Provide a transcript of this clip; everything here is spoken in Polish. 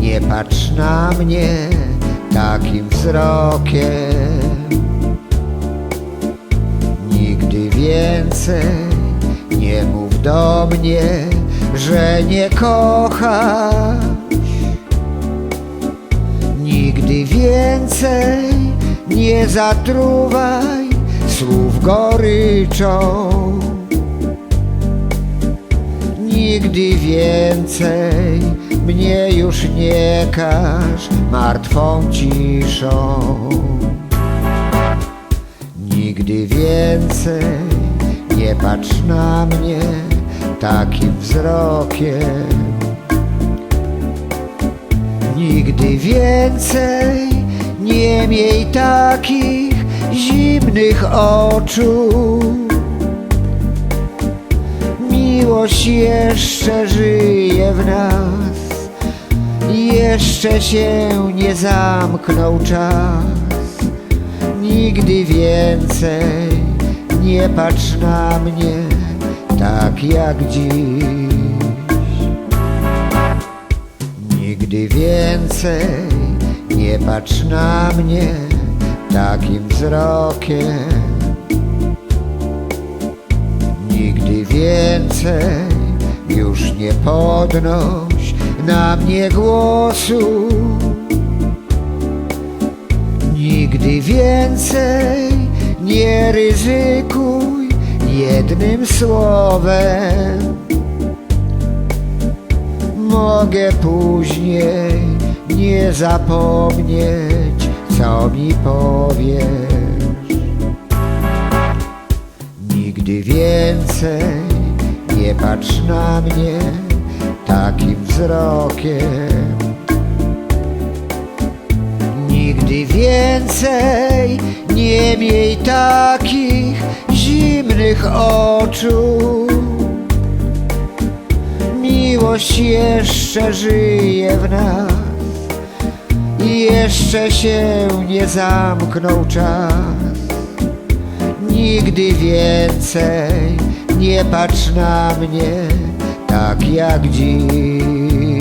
Nie patrz na mnie takim wzrokiem. Nigdy więcej nie mów do mnie, że nie kochasz. Nigdy więcej nie zatruwaj słów goryczą. Nigdy więcej mnie już nie każ martwą ciszą. Nigdy więcej nie patrz na mnie takim wzrokiem. Nigdy więcej nie miej takich zimnych oczu. Miłość jeszcze żyje w nas, jeszcze się nie zamknął czas. Nigdy więcej nie patrz na mnie tak jak dziś. Nigdy więcej nie patrz na mnie takim wzrokiem. Więcej już nie podnoś na mnie głosu. Nigdy więcej nie ryzykuj jednym słowem. Mogę później nie zapomnieć, co mi powiesz. Nigdy więcej nie patrz na mnie takim wzrokiem. Nigdy więcej nie miej takich zimnych oczu. Miłość jeszcze żyje w nas, jeszcze się nie zamknął czas. Nigdy więcej nie patrz na mnie tak jak dziś.